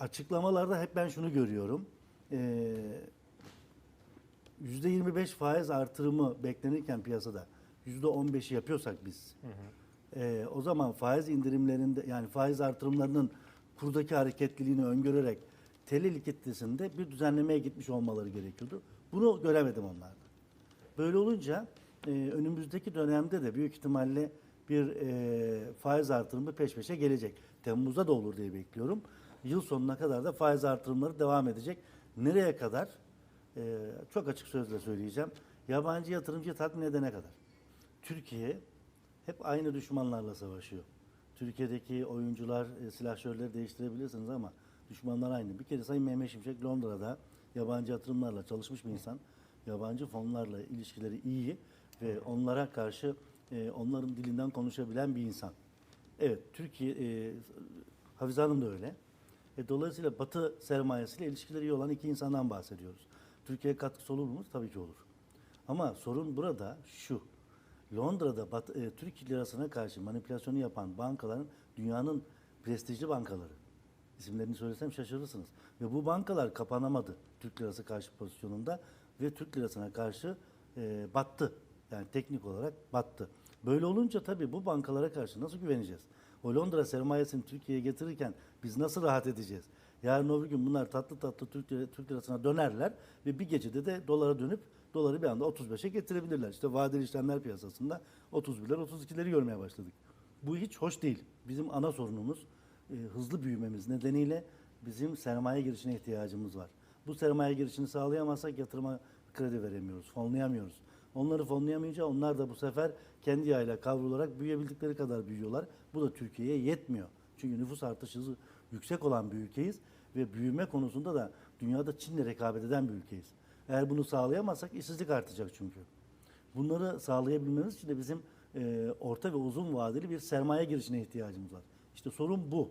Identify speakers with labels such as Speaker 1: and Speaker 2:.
Speaker 1: açıklamalarda hep ben şunu görüyorum. Ee, %25 faiz artırımı beklenirken piyasada %15'i yapıyorsak biz ee, o zaman faiz indirimlerinde yani faiz artırımlarının kurdaki hareketliliğini öngörerek TL kitlesinde bir düzenlemeye gitmiş olmaları gerekiyordu. Bunu göremedim onlarda. Böyle olunca e, önümüzdeki dönemde de büyük ihtimalle bir e, faiz artırımı peş peşe gelecek. Temmuz'da da olur diye bekliyorum. Yıl sonuna kadar da faiz artırımları devam edecek. Nereye kadar? E, çok açık sözle söyleyeceğim. Yabancı yatırımcıyı tatmin edene kadar. Türkiye hep aynı düşmanlarla savaşıyor. Türkiye'deki oyuncular, e, silahşörleri değiştirebilirsiniz ama düşmanlar aynı. Bir kere Sayın Mehmet Şimşek Londra'da yabancı yatırımlarla çalışmış bir insan. Yabancı fonlarla ilişkileri iyi ve onlara karşı e, onların dilinden konuşabilen bir insan. Evet, Türkiye, e, Hafize Hanım da öyle. E, dolayısıyla Batı sermayesiyle ilişkileri iyi olan iki insandan bahsediyoruz. Türkiye'ye katkısı olur mu? Tabii ki olur. Ama sorun burada şu. Londra'da Bat- e, Türk lirasına karşı manipülasyonu yapan bankaların dünyanın prestijli bankaları. İsimlerini söylesem şaşırırsınız. Ve bu bankalar kapanamadı Türk lirası karşı pozisyonunda ve Türk lirasına karşı e, battı. Yani teknik olarak battı. Böyle olunca tabii bu bankalara karşı nasıl güveneceğiz? O Londra sermayesini Türkiye'ye getirirken biz nasıl rahat edeceğiz? Yarın öbür gün bunlar tatlı tatlı Türk, Türk lirasına dönerler ve bir gecede de dolara dönüp doları bir anda 35'e getirebilirler. İşte vadeli işlemler piyasasında 31'ler 32'leri görmeye başladık. Bu hiç hoş değil. Bizim ana sorunumuz e, hızlı büyümemiz nedeniyle bizim sermaye girişine ihtiyacımız var. Bu sermaye girişini sağlayamazsak yatırıma kredi veremiyoruz, fonlayamıyoruz. Onları fonlayamayınca onlar da bu sefer kendi yağıyla kavrularak büyüyebildikleri kadar büyüyorlar. Bu da Türkiye'ye yetmiyor. Çünkü nüfus artış hızı yüksek olan bir ülkeyiz ve büyüme konusunda da dünyada Çin'le rekabet eden bir ülkeyiz. Eğer bunu sağlayamazsak işsizlik artacak çünkü. Bunları sağlayabilmemiz için de bizim e, orta ve uzun vadeli bir sermaye girişine ihtiyacımız var. İşte sorun bu.